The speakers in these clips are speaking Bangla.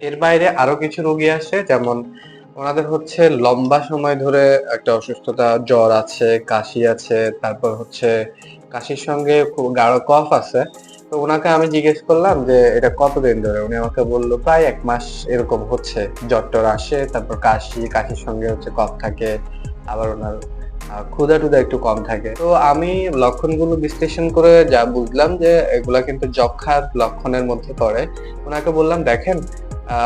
এর বাইরে আরও কিছু রোগী আছে, যেমন ওনাদের হচ্ছে লম্বা সময় ধরে একটা অসুস্থতা, জ্বর আছে, কাশি আছে, তারপর হচ্ছে কাশির সঙ্গে খুব গাঢ় কফ আছে। তো ওনাকে আমি জিজ্ঞেস করলাম যে, এটা কতদিন ধরে? উনি আমাকে বলল, প্রায় এক মাস এরকম হচ্ছে। জ্বর টর আসে, তারপর কাশি, কাশির সঙ্গে হচ্ছে কফ থাকে, আবার ওনার ক্ষুধা টুধা একটু কম থাকে। তো আমি লক্ষণগুলো বিশ্লেষণ করে যা বুঝলাম যে, এগুলা কিন্তু যক্ষার লক্ষণের মধ্যে পড়ে। ওনাকে বললাম, দেখেন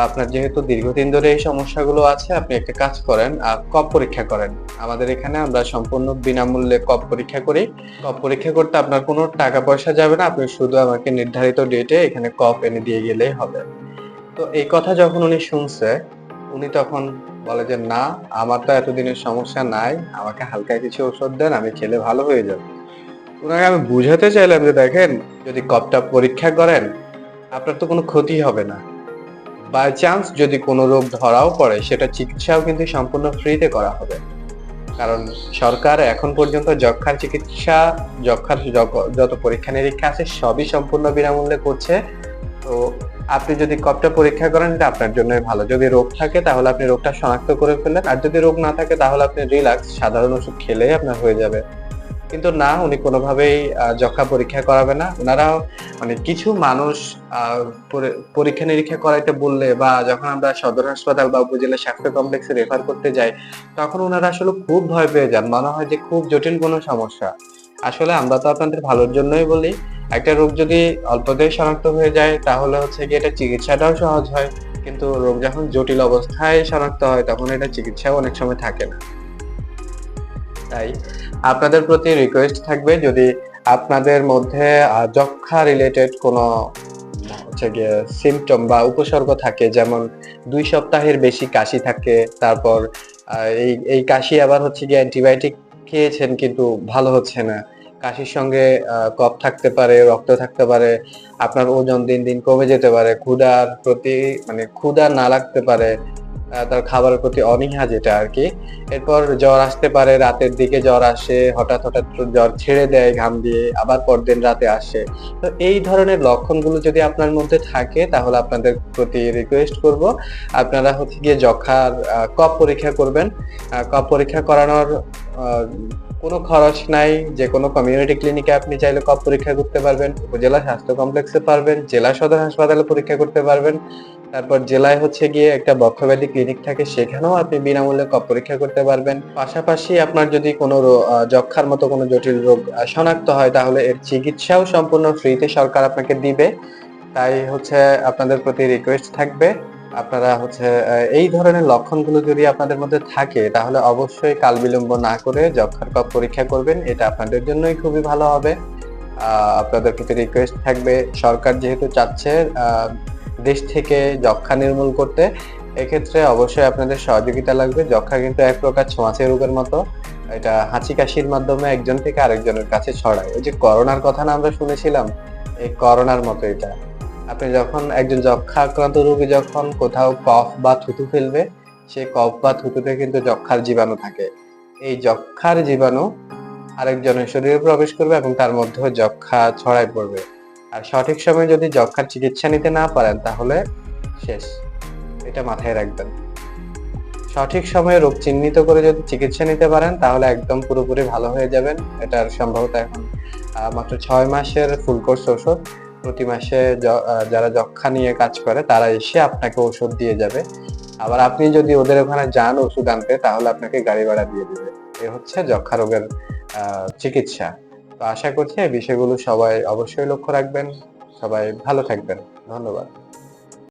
আপনার যেহেতু দীর্ঘদিন ধরে এই সমস্যাগুলো আছে, আপনি একটা কাজ করেন কফ পরীক্ষা করেন। আমাদের এখানে আমরা সম্পূর্ণ বিনামূল্যে কফ পরীক্ষা করি। কপ পরীক্ষা করতে আপনার কোনো টাকা পয়সা যাবে না, আপনি শুধু আমাকে নির্ধারিত ডেটে এখানে কপ এনে দিয়ে গেলেই হবে। তো এই কথা যখন উনি শুনছে, উনি তখন বলে যে, না, আমার তো এতদিনের সমস্যা নাই, আমাকে হালকা কিছু ওষুধ দেন, আমি খেলে ভালো হয়ে যাবে। ওনাকে আমি বুঝাতে চাইলাম যে, দেখেন, যদি কপটা পরীক্ষা করেন, আপনার তো কোনো ক্ষতি হবে না। বাই চান্স যদি কোনো রোগ ধরাও পড়ে, সেটা চিকিৎসাও কিন্তু সম্পূর্ণ ফ্রিতে করা হবে। কারণ সরকার এখন পর্যন্ত যক্ষার চিকিৎসা যক্ষার যত পরীক্ষা নিরীক্ষা আছে, সবই সম্পূর্ণ বিনামূল্যে করছে। তো আপনি যদি কপটা পরীক্ষা করেন, এটা আপনার জন্যই ভালো। যদি রোগ থাকে, তাহলে আপনি রোগটা শনাক্ত করে ফেললেন। আর যদি রোগ না থাকে, তাহলে আপনি রিল্যাক্স সাধারণ ওষুধ খেলেই আপনার হয়ে যাবে। কিন্তু না, উনি কোনোভাবেই যক্ষা পরীক্ষা করাবে না। ওনারা মানে কিছু মানুষ পরীক্ষা নিরীক্ষা করাইতে বললে বা যখন আমরা সদর হাসপাতাল বা উপজেলা স্বাস্থ্য কমপ্লেক্সে রেফার করতে যাই, তখন ওনারা আসলে খুব ভয় পেয়ে যান। মনে হয় যে খুব জটিল কোনো সমস্যা। আসলে আমরা তো আপনাদের ভালোর জন্যই বলি, একটা রোগ যদি অল্পতেই শনাক্ত হয়ে যায়, তাহলে হচ্ছে কি এটা চিকিৎসাটাও সহজ হয়। কিন্তু রোগ যখন জটিল অবস্থায় শনাক্ত হয়, তখন এটা চিকিৎসাও অনেক সময় থাকে না। তাই আপনাদের প্রতি রিকোয়েস্ট থাকবে যদি আপনাদের মধ্যে যক্ষা রিলেটেড কোনো, হচ্ছে গিয়ে সিমটম বা উপসর্গ থাকে, যেমন দুই সপ্তাহের বেশি কাশি থাকে, তারপর এই এই কাশি আবার হচ্ছে গিয়ে অ্যান্টিবায়োটিক খেয়েছেন কিন্তু ভালো হচ্ছে না। কাশির সঙ্গে কফ থাকতে পারে, রক্ত থাকতে পারে, আপনার ওজন দিন দিন কমে যেতে পারে, ক্ষুধার প্রতি মানে ক্ষুধা না লাগতে পারে তার খাবারের প্রতি অনীহা যেটা আর কি। এরপর জ্বর আসতে পারে, রাতের দিকে জ্বর আসে, হঠাৎ হঠাৎ জ্বর ছেড়ে দেয় ঘাম দিয়ে, আবার পরদিন রাতে আসে। তো এই ধরনের লক্ষণগুলো যদি আপনার মধ্যে থাকে, তাহলে আপনাদের প্রতি রিকোয়েস্ট করব, আপনারা হচ্ছে গিয়ে যক্ষার কফ পরীক্ষা করবেন। কফ পরীক্ষা করানোর কোনো খরচ নাই, যে কোনো কমিউনিটি ক্লিনিকে আপনি চাইলে কফ পরীক্ষা করতে পারবেন, উপজেলা স্বাস্থ্য কমপ্লেক্সে পারবেন, জেলা সদর হাসপাতালে পরীক্ষা করতে পারবেন। তারপর জেলায় হচ্ছে গিয়ে একটা বক্ষব্যাধি ক্লিনিক থাকে, সেখানেও আপনি বিনামূল্যে কপ পরীক্ষা করতে পারবেন। পাশাপাশি আপনার যদি কোনো যক্ষার মতো কোনো জটিল রোগ শনাক্ত হয়, তাহলে এর চিকিৎসাও সম্পূর্ণ ফ্রিতে সরকার আপনাকে দিবে। তাই হচ্ছে আপনাদের প্রতি রিকোয়েস্ট থাকবে। আপনারা হচ্ছে এই ধরনের লক্ষণগুলো যদি আপনাদের মধ্যে থাকে, তাহলে অবশ্যই কাল বিলম্ব না করে যক্ষার কপ পরীক্ষা করবেন। এটা আপনাদের জন্যই খুবই ভালো হবে। আপনাদের প্রতি রিকোয়েস্ট থাকবে। সরকার যেহেতু চাচ্ছে দেশ থেকে যক্ষা নির্মূল করতে, এক্ষেত্রে অবশ্যই আপনাদের সহযোগিতা লাগবে। যক্ষা কিন্তু এক প্রকার ছোঁয়াচে রোগের মতো। এটা হাঁচি কাশির মাধ্যমে একজন থেকে আরেকজনের কাছে ছড়ায়। ওই যে করোনার কথা না আমরা শুনেছিলাম, এই করোনার মতো এটা। আপনি যখন একজন যক্ষা আক্রান্ত রোগী যখন কোথাও কফ বা থুতু ফেলবে সেই কফ বা থুতুতে কিন্তু যক্ষার জীবাণু থাকে। এই যক্ষার জীবাণু আরেকজনের শরীরে প্রবেশ করবে এবং তার মধ্যেও যক্ষা ছড়ায় পড়বে। আর সঠিক সময়ে যদি যক্ষার চিকিৎসা নিতে না পারেন, তাহলে শেষ। এটা মাথায় রাখবেন। সঠিক সময়ে রোগ চিহ্নিত করে যদি চিকিৎসা নিতে পারেন, তাহলে একদম পুরোপুরি ভালো হয়ে যাবেন। এটার সম্ভবত এখন মাত্র ছয় মাসের ফুল কোর্স ওষুধ। প্রতি মাসে যারা যক্ষা নিয়ে কাজ করে, তারা এসে আপনাকে ওষুধ দিয়ে যাবে। আবার আপনি যদি ওদের ওখানে যান ওষুধ আনতে, তাহলে আপনাকে গাড়ি ভাড়া দিয়ে দেবে। এ হচ্ছে যক্ষা রোগের চিকিৎসা। আশা করছি এই বিষয়গুলো সবাই অবশ্যই লক্ষ্য রাখবেন। সবাই ভালো থাকবেন। ধন্যবাদ।